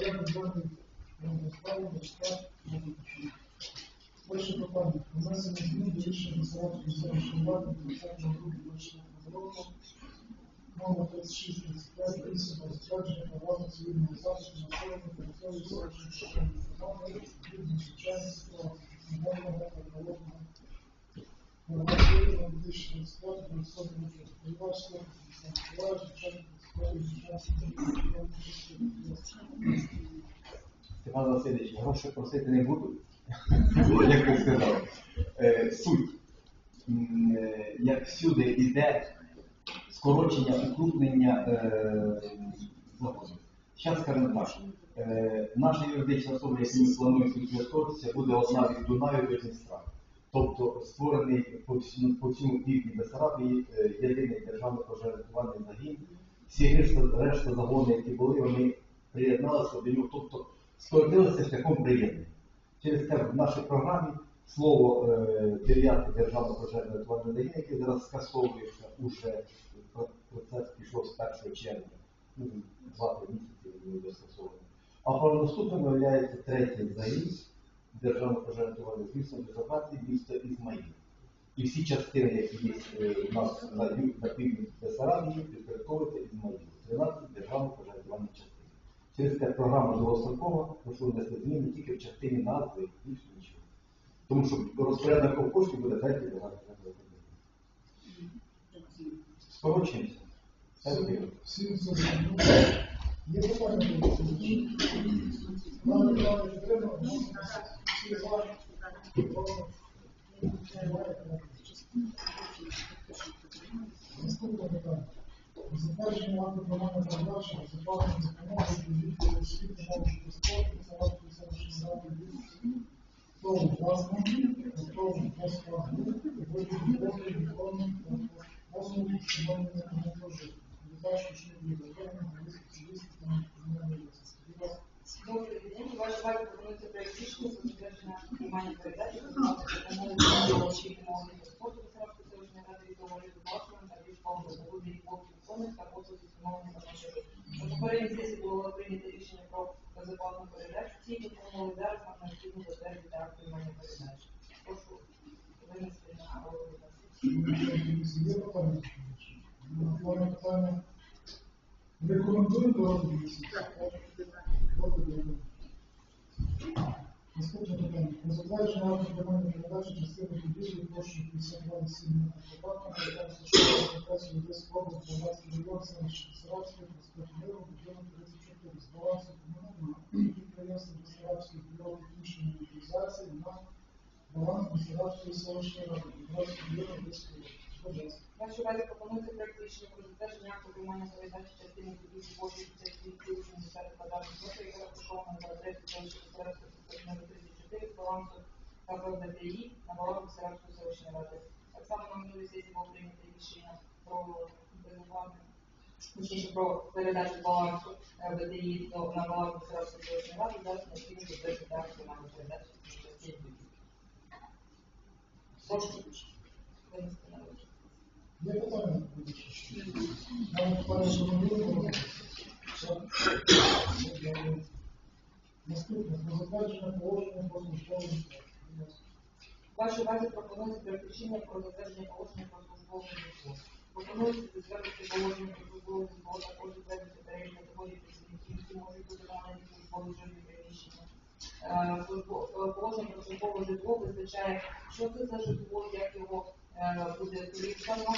Порядок денний розставлений, штат визначений. Перше питання. Внесення змін до рішення Місарської селищної ради 20 грудня 24 року. Номер 36 35 рішення про затвердження програми цивільного захисту населення території селищної ради від надзвичайної ситуації. Можна проводимо Нормативно 2025 27 року. Сподіваюся, що Миколаївич, начальник міської Степан Васильович, гроші просити не буду, як ви сказали. Е, Суть. Е, Як всюди йде скорочення, укрупнення е, заводів. Зараз скажемо так. Е, Наша юридична особа, яку ми плануємо підготуватися, буде одна від Дунаю до Дністра. Тобто створений по всьому, півдні Бесарабії єдиний державний пожежрятувальний загін. Всі решта, решта загони, які були, вони приєдналися до нього, тобто скоротилися шляхом приєднання. Через те в нашій програмі слово е, 9 державно пожежне рятувальне загін, яке зараз скасовується, уже процес пішов з 1 червня, ну, 2-3 місяці він буде скасований. А правонаступним виявляється третій загін державно пожежне рятувальне звісно, безопасний місто Ізмаїл. І всі частини, які є е, у нас на, півдні Бесарабії, підпорядковуються Ізмаїлу. 13 державно пожежрятувальних частин. Через те програма довгострокова, прошу внести зміни тільки в частині назви, більше нічого. Тому що розпорядником коштів буде третій державний Скорочуємося. Все вперед. Всім зрозуміло. Є питання до доповідача? Нам питання підтримано, всі за, проти. Наступне питання. Затвердження акту програми передачі безоплатної допомоги для відділу освіти, На попередній сесії було прийнято рішення про безоплатну передачу цієї допомоги. Зараз нам необхідно затвердити акт приймання передачі. Прошу винести на розгляд. Рекомендую до розгляду. Наступне питання. Затвердження акту приймання передачі частини площею 52,7 метрів квадратного, яка розташована на трасі Одеської області, Донецький район, селище Бесарабське, проспект Миру, будинок 34, з балансу комунального підприємства Бесарабської бюро технічної утилізації на баланс Бесарабської селищної ради, Донецький район, Одеської області. Вашій увазі пропонується проект рішення про затвердження акту приймання передачі частини будівлі площі 52,70 квадратних метрів, яка розташована на адресі номер 34 з балансу КПДТІ на баланс Бесарабської селищної ради. Так само на минулій сесії було прийнято рішення про точніше про передачу балансу БТІ на баланс Бесарабської селищної ради. Зараз необхідно затвердити акт приймання передачі частини будівлі. Прошу винести на розгляд. Є питання? Нам рекомендуємо. Наступне. Про затвердження положення про Вашій увазі пропонується переключення про затвердження положення про службову житло. Пропонується затвердити положення про службове житло, також затвердити перелік категорій працівників, які можуть бути надані службові житлові приміщення. Е, е, Положення про службове житло визначає, що це за житло, як його е, буде е,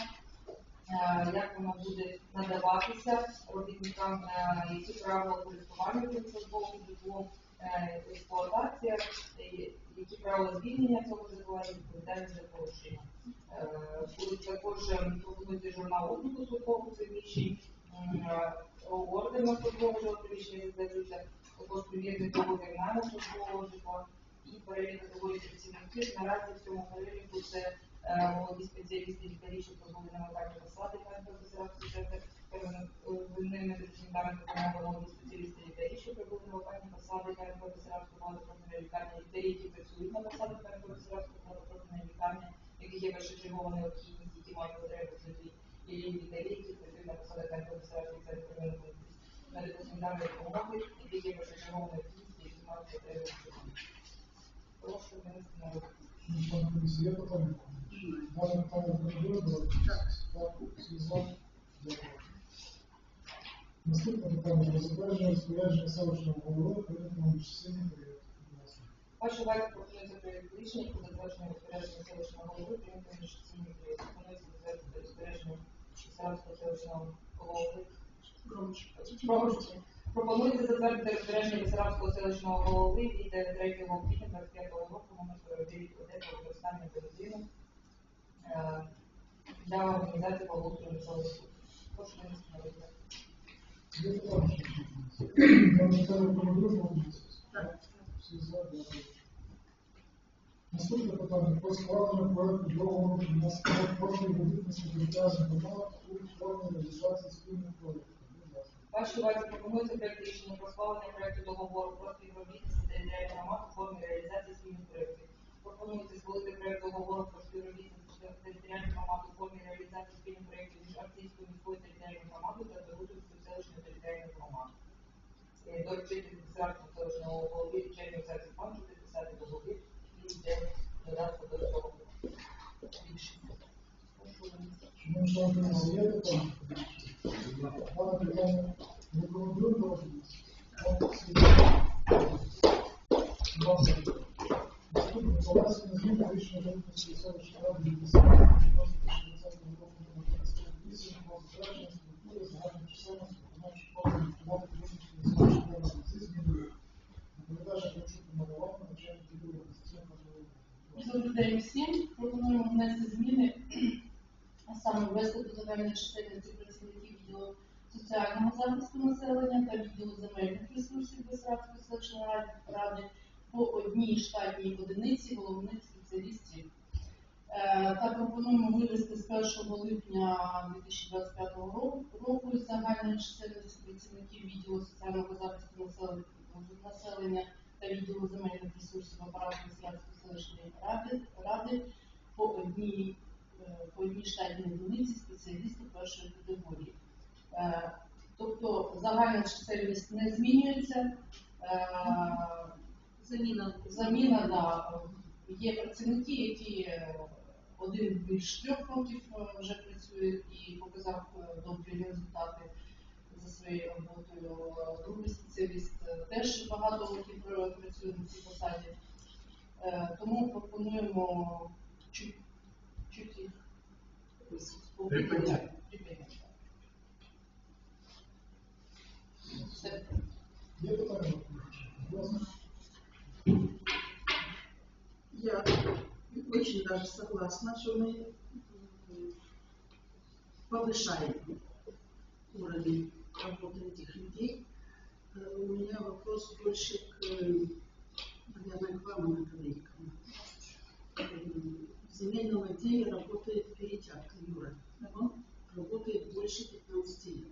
як воно буде надаватися робітникам, е, які правила користування цим службовим житлом, е, експлуатація, е, які правила звільнення цього житла і відповідальність за порушення. Е, Будуть також е, пропонується журнал обліку службових приміщень, м, е, ордер на службове приміщення здаються, також примірник договір на службового житла і перелік категорії працівників. Наразі в цьому переліку це е, Е, молоді спеціалісти лікарі, що позбавлені випадки посади медсоціалізації первинними працівниками допомоги молоді спеціалісти лікарі, що позбавлені випадки посади передпрофесіальської влади профільної лікарні, лікарі, які працюють на посадах передпрофесіальської влади профільної лікарні, яких є першочергова необхідність, які мають потреби в і лікарі, які працюють на посадах передпрофесіальської влади первинної медицинальної допомоги, яких є першочергова необхідність, які мають потреби в. Прошу, не знаю. Є? Затвердження селищного голови передано частині період. Вашій увазі пропонується проєкт рішення про затвердження розпорядження селищного голови прийняти міжсесійний проєкт. Пропонується затвердити розпорядження Саранського селищного голови. Громче. Пропонується затвердити розпорядження Бесарабського селищного голови від 3 квітня 25 року номер 49 ОД про використання бензину е, для організації благоустрою місцевого суду. Прошу винести на розгляд. Наступне питання про складення проекту договору на спортивний будівництво територіальних громад у формі реалізації спільних проєктів. Вашій увазі пропонується проект рішення про схвалення проекту договору про співробітництво територіальних громад у формі реалізації спільних проєктів. Пропонується схвалити проект договору про співробітництво територіальних громад у формі реалізації спільних проєктів між Арційською міською територіальною громадою та Зарудинською селищною територіальною громадою. е той четири десятки точно България, четири десятки Панчо, четири десятки България и те дадат по този повод. Ну, что он сделал, это, он, например, не 197 пропонуємо внести зміни саме виступу загальної частини цих працівників відділу соціального захисту населення та відділу земельних ресурсів Безрадської селищної ради по одній штатній одиниці головних спеціалістів. Е, та пропонуємо вивести з 1 липня 2025 року із загальної частини працівників відділу соціального захисту населення населення та відділу земельних ресурсів апарату Бесарабської селищної ради, ради по одній, е, по одній штатній одиниці спеціалістів першої категорії. Е, Тобто загальна чисельність не змінюється. Е, Заміна. Заміна да, є працівники, які один більш трьох років вже працює і показав добрі результати за своєю роботою. Другий спеціаліст е, теж багато років пр- працює на цій посаді. Е, Тому пропонуємо чуть, чуть їх Припиняти. Припиняти. Є питання? Я очень даже согласна, что мы м, повышаем уровень работы этих людей. Э, У меня вопрос больше к, э, наверное, к вам. Э, В земельном отделе работает перетятка Юра. Он работает больше 15 лет.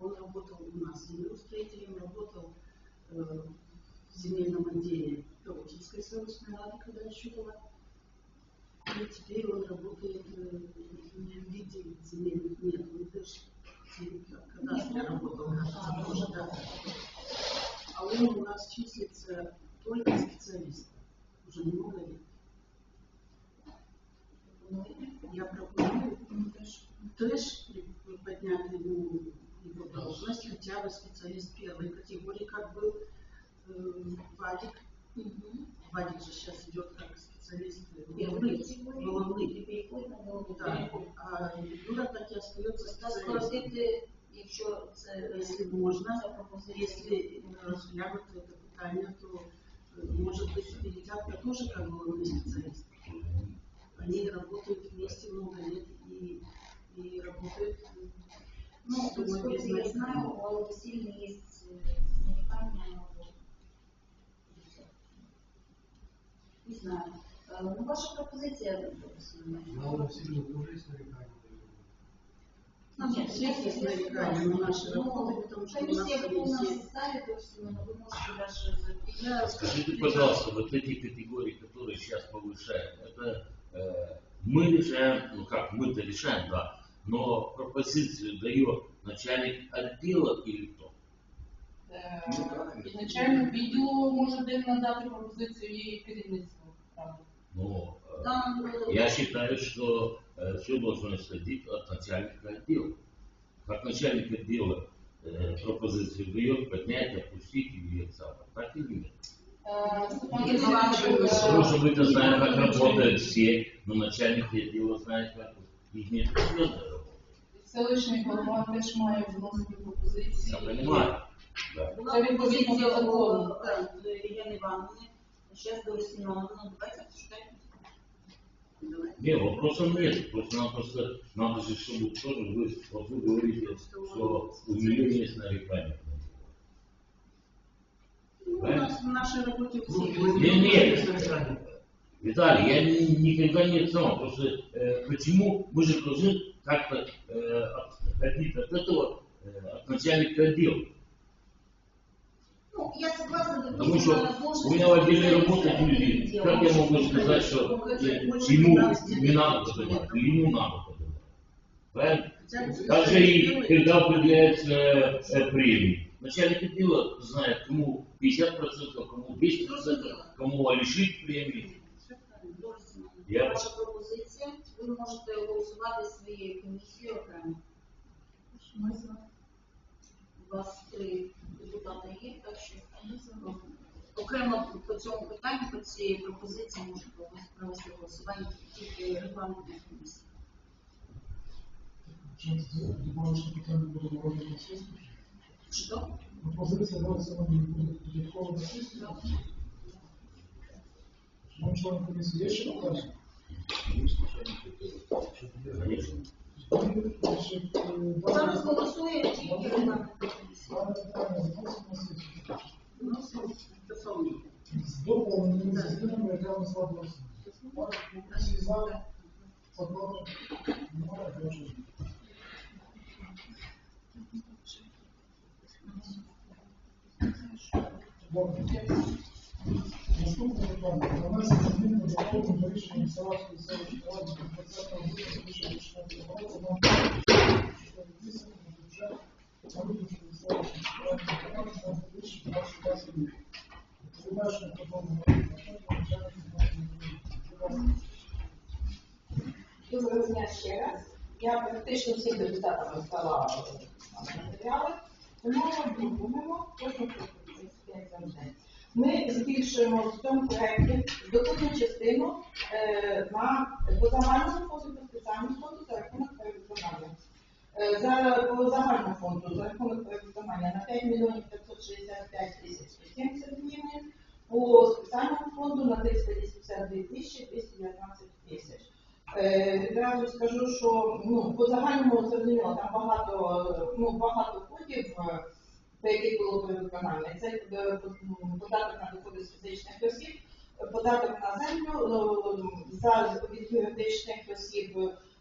Он работал у нас землеустроителем, работал э, в земельном отделе Пелотинской селищной рады, когда еще была. И теперь он работает э, в виде земельных нет, когда я работал, кажется, тоже, да. А он у нас числится только специалист, уже много лет. Я пропоную трэш поднять ему его должность, хотя бы специалист первой категории, как был э, Вадик. Вадик же сейчас идет как специалист головных, головных. Да. А Юра так и остается специалистом. Скоротити, якщо це Если можно, ця пропозиція. если разглянуть это питание, то э, может быть перетятка тоже как головной специалист. Они работают вместе много лет и, и работают, э, Ну, думаю, без наскільки я знаю, нареканий. у Аллы Васильевны есть э, нарекания на его. Не знаю. Е, Ну, ваша пропозиція, допустимо. Мало сильно дуже нарікання. У нас у всех есть нарекания на наши работы, потому что у нас Комиссия в полном комиссия. составе, допустим, вы можете даже запретить. Я Скажите, пожалуйста, вот эти категории, которые сейчас повышаем, это э, мы решаем, ну как, мы-то решаем, да, но пропозицию дает начальник отдела или кто? Е, Ну, правильно. І начальник відділу може день надати пропозицію і керівництву. правда. Но э, Там было- я считаю, что все должно исходить от начальника отдела. Как начальник отдела э, пропозицию дает, поднять, опустить или это самое. Так или нет? Е, Степан Ні, Васильович, ну, е, Потому что мы-то знаем, как работают все, но начальник отдела знает, как их не работают. селищний голова теж має вносити пропозиції. Я понимаю. Да. Була Це відповідно пропозиція до у закону. е, Єни Івановни, зараз до Весільного, ну давайте почитаємо. Давайте. Не, вопросов нет. Просто нам просто надо же, чтобы тоже вы, вот вы говорите, что у нее есть нарекания. Ну, У нас в нашій роботі Ну, всі. вы Не, не. нарекания. Виталий, я ни- никогда не сам. Просто э, почему мы же должны как-то э, отходить от этого, э, от начальника отдела. Ну, я согласна, Потому что у меня в отделе работают люди. Как я могу сказать, что ему не надо подавать, или ему надо подавать? Правильно? Также и когда определяется э, премии. Начальник отдела знает, кому 50%, кому 10%, кому лишить премии. Я- Ваша пропозиція, ви можете голосувати своєю комісією окремо. У вас три є, так що окремо по цьому питанню, по цій пропозиції можна провести- провести голосування тільки регламентна комісія. Що це питання буде на розгляд на сесії? Пропозиція нам буде додатково на сесію. Шановні члени комісії, є ще питання? Конечно. Зараз голосує тільки стосовно. З доповненими змінами, яка у нас складалася. Всі за, за немає, прошу. Добре. Наступне питання. Про внесення змін до закону до рішення Саратської селищної ради від 20 грудня 2016 року номер 48 на бюджет на виключення селищної ради програми на 2020 рік. Проблеми начальник Доброго дня ще раз. Я практично всім депутатам роздала 382 тисячі 219 тисяч. Е, скажу, що ну, по загальному зрозуміло, там багато, ну, багато кодів, е, по яких було перевиконання. Це е, податок на доходи з фізичних осіб, податок на землю за від юридичних осіб,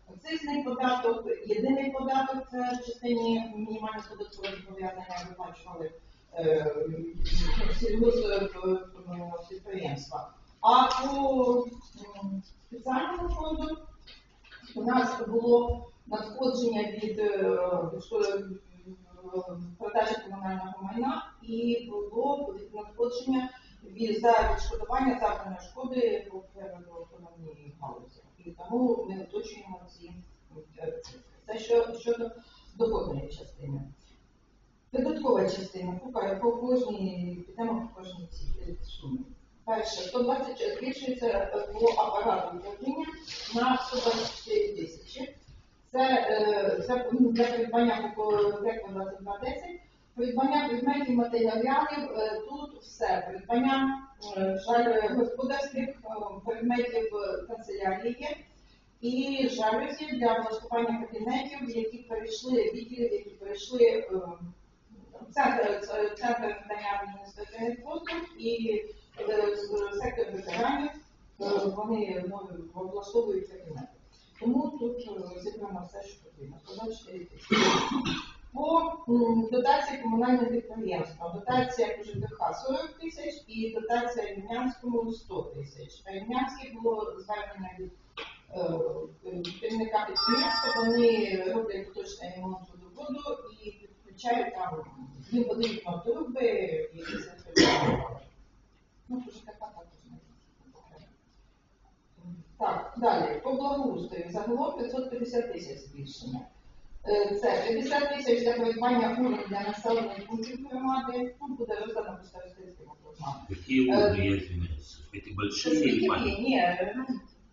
акцизний податок, єдиний податок це в частині мінімального податкового зобов'язання виплачували е, сільгоспідприємства. А по спеціальному фонду у нас було надходження від е, продажі комунального майна і було надходження від за відшкодування завданої шкоди по природоохоронній галузі. І тому ми уточнюємо ці е. Це що, щодо доходної частини. Видаткова частина по кожній підемо по кожній цій сумі. Перше, 120 збільшується по апарату управління на 124 тисячі. Це, е, ну, для придбання по ДЕКО 2210. Придбання предметів матеріалів, е, тут все. Придбання е, жаль, господарських предметів канцелярії. І жалюзі для влаштування кабінетів, які перейшли, відділів, які перейшли в центр, це- центр надання адміністративних послуг і сектор ветеранів, е, вони ну, облаштовують кабінети. Тому тут е, зібрано все, що потрібно. 124 тисячі. По дотації комунального підприємства. Дотація по ЖКХ 40 тисяч і дотація Рівнянському 100 тисяч. Рівнянське було звернення від е, керівника підприємства, вони роблять поточний ремонт водоводу і підключають там, їм потрібно труби, які це Ну, по ЖКХ також не потрібно. далі, по благоустрою, загалом 550 тисяч збільшення. Е, Це 50 тисяч для придбання урн для населених пунктів громади, ну, буде роздано по старостинським округам. Какие Э, уровни, я извиняюсь? Эти Це большие или сміттєві, маленькие? ні,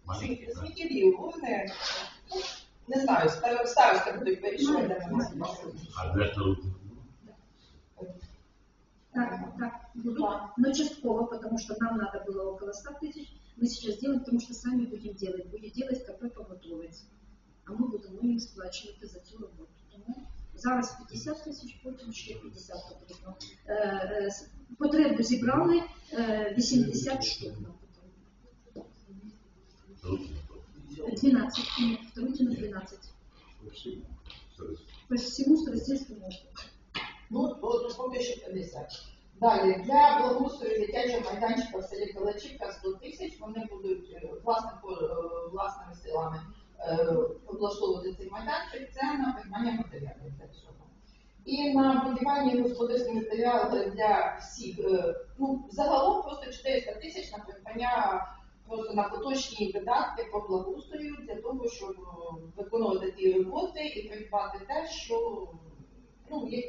Маленькие, да? сміттєві урни, ну, не знаю, стар- старости будуть вирішувати, де вони знаходяться. А для трудных? Так, так, будут, Да. но частково, потому что нам надо было около 100 тысяч. Мы сейчас делаем, потому что сами будем делать. Будет делать КП поготовиться. А ми будемо їм сплачувати за цю роботу. Тому зараз 50 тисяч, потім ще 50 потрібно. Е, е, с- Потребу зібрали е, 80 штук. нам потрібно. Трудно. 12, ні, в Трутіно 12. По всему Старостинскому округу. Ну, то, то поки що 50. Далі, для благоустрою дитячого майданчика в селі Калачівка 100 тисяч, вони будуть е, власне, по- е, власними силами е, облаштовувати цей майданчик, це на придбання матеріалів для цього. І на будівельні господарські матеріали для всіх, ну, загалом просто 400 тисяч на придбання просто на поточні видатки по благоустрою для того, щоб виконувати ті роботи і придбати те, що ну, є,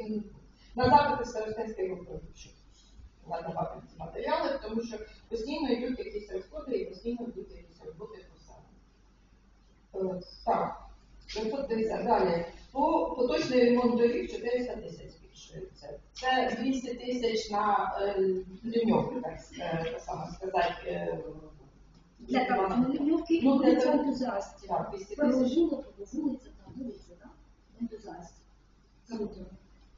на запити старостинської групи, щоб надавати ці матеріали, тому що постійно йдуть якісь розходи і постійно йдуть якісь роботи по селу. Е, Так, 550. Далі. По поточний ремонт доріг 400 тисяч збільшується. Це 200 тисяч на е, ліньовку, так, е, само сказати. Для того, ну, легкий Ну, для вулиця ентузіастів. Так, 200 тисяч. Золотого, вулиця, там вулиця, да? Ентузіастів. Круто.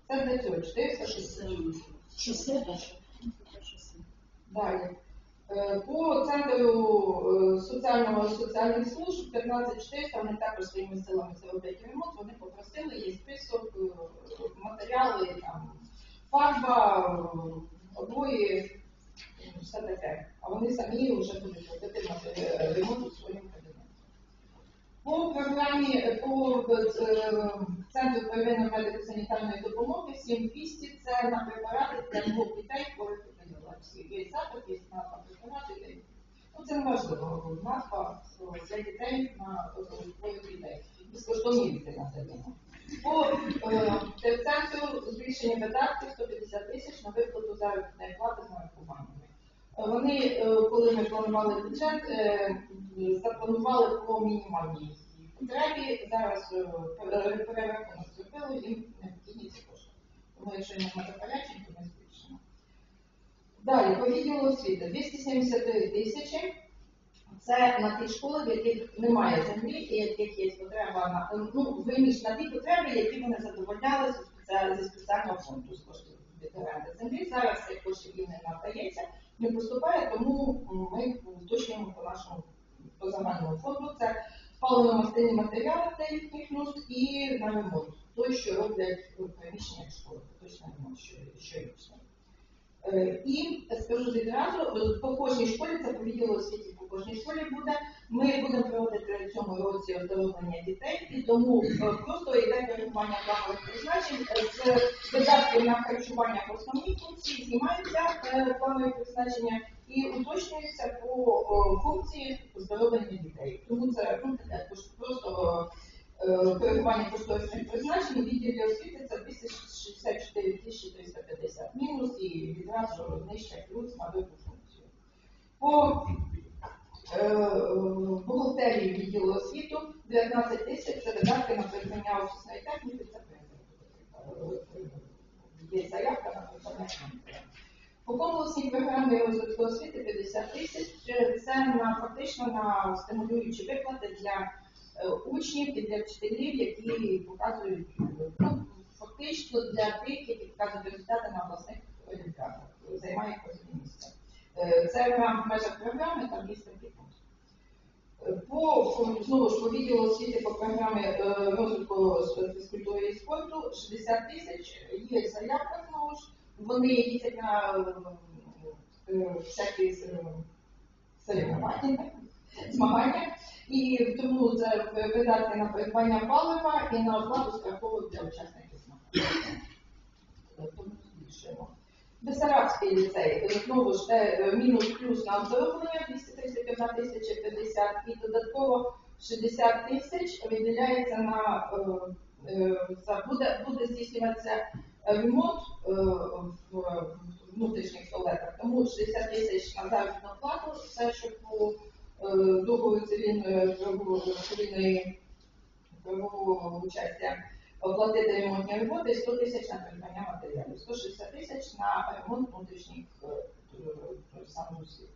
Це для цього 400 тисяч. Шосе даже. Ну. Далі. Е, По центру е, соціального соціальних служб 15400, вони також своїми силами це роблять ремонт, вони попросили, є список, е, матеріали, там, фарба, обої, все таке. А вони самі вже будуть робити ремонт у своєму кабінеті. По програмі, по центру первинної медико-санітарної допомоги 7200 це на препарати для двох дітей хворих епідеміології. Є запит, є назва препарату. Ну, це не важливо. Назва для дітей на е, хворих дітей. Безкоштовні діти на це дано. По е, центру збільшення видатків 150 тисяч на виплату заробітної плати з нарахуваннями. Вони, е, коли ми планували бюджет, запланували по мінімальній потребі. Зараз е, пере- перерахунок зробили, їм необхідні ці кошти. Тому якщо немає заперечень, то ми збільшимо. Далі, по відділу освіти 273 тисячі. Це на ті школи, в яких немає землі і яких є потреба на ну, виміж на ті потреби, які вони задовольняли зі спеціального фонду з коштів від оренди землі. Зараз цих коштів їм не надається, не поступає, тому ми уточнюємо по нашому по фонду. Це паливно-мастильні матеріали для їхніх нужд і на ремонт. Той, що роблять у приміщеннях школи, точно ремонт, що щорічний. Е, І скажу відразу, е, по кожній школі, це по відділу освіті по кожній школі буде. Ми будемо проводити в цьому році оздоровлення дітей, і тому е, просто йде коригування планових призначень Е, з видатків на харчування по основній функції, знімаються е, планові призначення і уточнюються по функції оздоровлення дітей. Тому це просто е, коригування кошторисних призначень відділі освіти це 264 350 мінус і відразу нижче плюс на функцію. По е, бухгалтерії відділу освіту 19 тисяч це видатки на придбання офісної техніки, це. Є заявка на придбання. По конкурсній програмі розвитку освіти 50 тисяч. Це на фактично на стимулюючі виплати для е, учнів і для вчителів, які показують ну, фактично для тих, які показують результати на обласних олімпіадах, займають позивні місця. Е, Це в межах програми, там є такий пункт. Е, По знову ж по відділу освіти по програмі розвитку фізкультури і спорту 60 тисяч. Є заявка знову ж. Вони їздять на е, е, всякі е, соревнування, змагання. І тому це видатки на придбання палива і на оплату страховок для учасників Тому збільшуємо. Бесарабський ліцей, знову ж мінус плюс на оздоровлення 200 31 тисяча 50 і додатково 60 тисяч виділяється на е, буде, буде здійснюватися ремонт е, в внутрішніх туалетах. Тому 60 тисяч на заробітну плату, все, що по е, договору цивільної правового участя оплатити ремонтні роботи, 100 тисяч на придбання матеріалів, 160 тисяч на ремонт внутрішніх е, е, самосвіт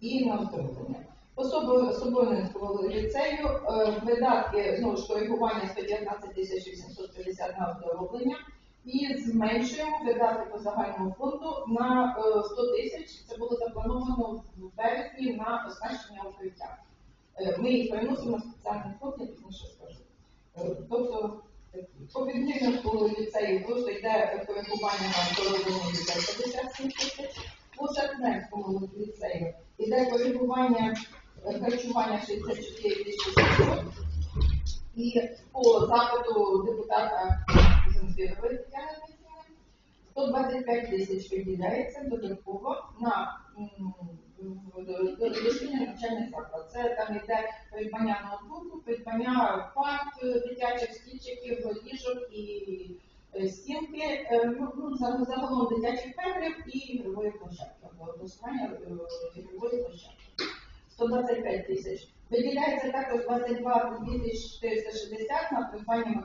і на оздоровлення. Особою Соборницького ліцею е, видатки знову ж коригування 119 тисяч 850 на оздоровлення і зменшуємо видатки по загальному фонду на е, 100 тисяч. Це було заплановано в березні на оснащення укриття. Е, Ми їх переносимо в спеціальний фонд, я пізніше скажу. Е, Тобто по відмінку ліцею просто йде коригування на оздоровлення дітей 57 тисяч. По Шахненському ліцею йде коригування е, харчування 64 тисячі І по запиту депутата Земфірової Тетяни Дмитрівни 125 тисяч виділяється додатково на дошкільний навчальний заклад. Це там йде придбання ноутбуку, придбання парт дитячих стільчиків, ліжок і е, стінки, е, ну, ну, загалом дитячих меблів і ігрової площадки, або облаштування е, ігрової площадки. 125 тисяч. Виділяється також 22 тисяч 460 на придбання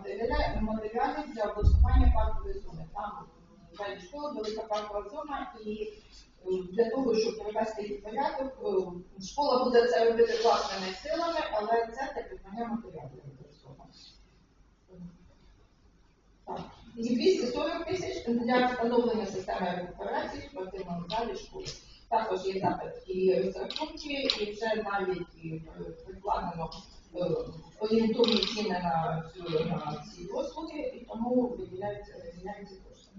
матеріалів, для облаштування паркової зони. Там ззаді школи велика паркова зона і е, для того, щоб привести їх в порядок, е, школа буде це робити власними силами, але це для придбання матеріалів. Так. І 240 тисяч для встановлення системи рекуперації в спортивному залі школи. Також є запит і розрахунки, вже навіть і е, прикладено е, орієнтовні ціни на ці послуги, і тому виділяються кошти.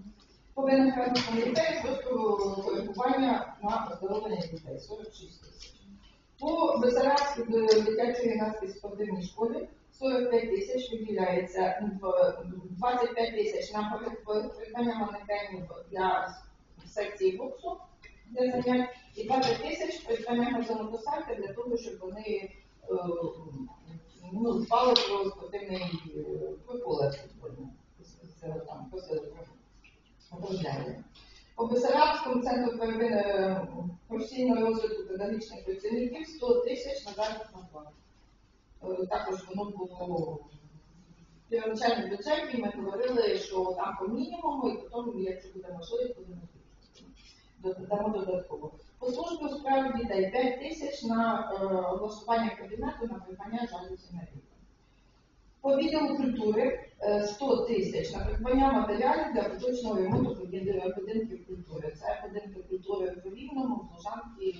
По виноградному ліцею просто коригування на оздоровлення дітей 46 тисяч. По Бесарабській дитячої юнацькій спортивній школі 45 тисяч виділяється в 25 тисяч на придбання манекенів для секції боксу для занять і 20 тисяч придбання газонокосарки для того, щоб вони е, ну, дбали про спортивний е, про поле футбольне. Там оформляння. По Бесарабському центру первинної е, професійного розвитку педагогічних працівників 100 тисяч на заробітну плату. Також воно було в первоначальному бюджеті. Ми говорили, що там по мінімуму, і потім, якщо буде можливість, будемо додатково. По службі у справі дітей 5 тисяч на е, облаштування кабінету на придбання жалюзі на вікна. По відділу культури е, 100 тисяч на придбання матеріалів для поточного ремонту будинків культури. Це будинки культури в Рівному, в Лужанці,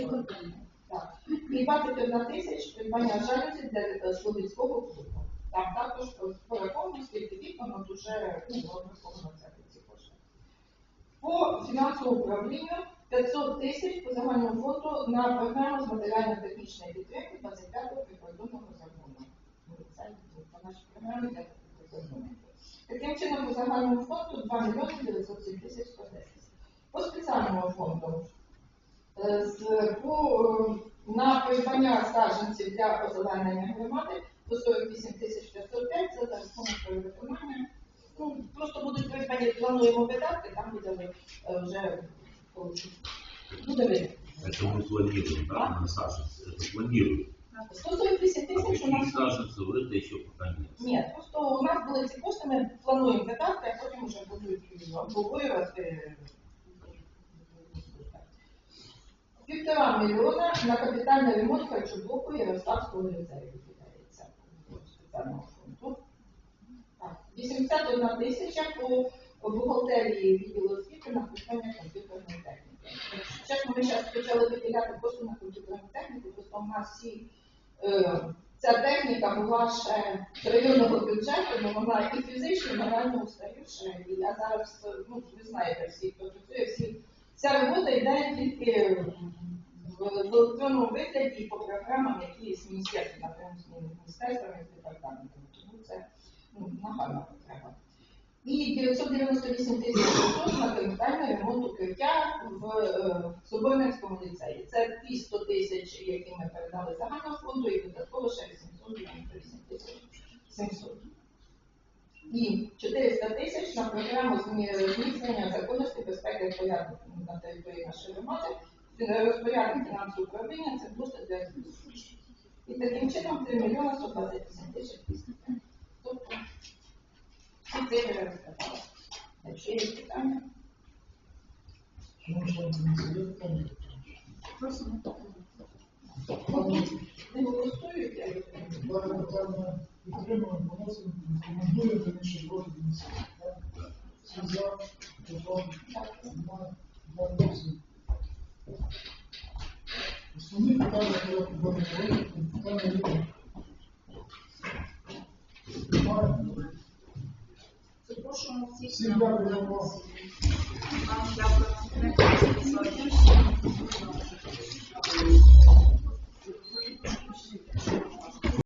е, так. І 21 тисяч придбання жалюзі для е, Слов'янського клубу. Там також пораховано, скільки вікон, от уже ну, розраховано це. По фінансовому управлінню 500 тисяч по загальному фонду на програму з матеріально-технічної підтримки 25-го прикордонного закону. Ну. Таким чином, по загальному фонду 2 мільйони 907 тисяч 110. По спеціальному фонду Е, з- по, е, на придбання саджанців для озеленення громади до 48 тисяч 505, це за рахунок перевиконання. Ну, просто будуть придбані, плануємо видатки, там буде е, вже коли буде видно. Это мы планируем, да, на саженцы? Это планируем. 148 А тисяч у какие нас. саженцы это еще пока нет. Ні, просто у нас були ці кошти, ми плануємо видатки, а потім вже будуть обговорювати. Півтора мільйона на капітальний ремонт харчоблоку Ярославського ліцею виділяється з спеціального фонду. Так, 81 тисяча по бухгалтерії відділу освіти на придбання комп'ютерної техніки. Чесно, ми зараз почали виділяти кошти на комп'ютерну техніку, просто у нас всі е, ця техніка була ще з районного бюджету, але вона і фізично, і морально устарівша. І я зараз, е, ну, ви знаєте, всі, хто працює, всі, ця робота йде тільки в, в електронному вигляді і по програмам, які з міністерства, напряму з міністерствами, з департаментами. Ну, потреба. І 998 тисяч 600 на капітальний ремонт укриття в е, Соборницькому ліцеї. Це ті 100 тисяч, які ми передали з загального фонду, і додатково ще 898 тисяч 700. І 400 тисяч на програму змі- зміцнення законності безпеки порядку на території нашої громади. Розпорядник фінансового управління це просто для. І таким чином 3 мільйони 128 тисяч 200. Всі цифри розказали. Якщо є питання, питання? Не питання підтримуємо, рекомендуємо? Всі за, два. Основні питання питання. Немає. Запрошуємо всіх Всім дякуємо. Вам дякую.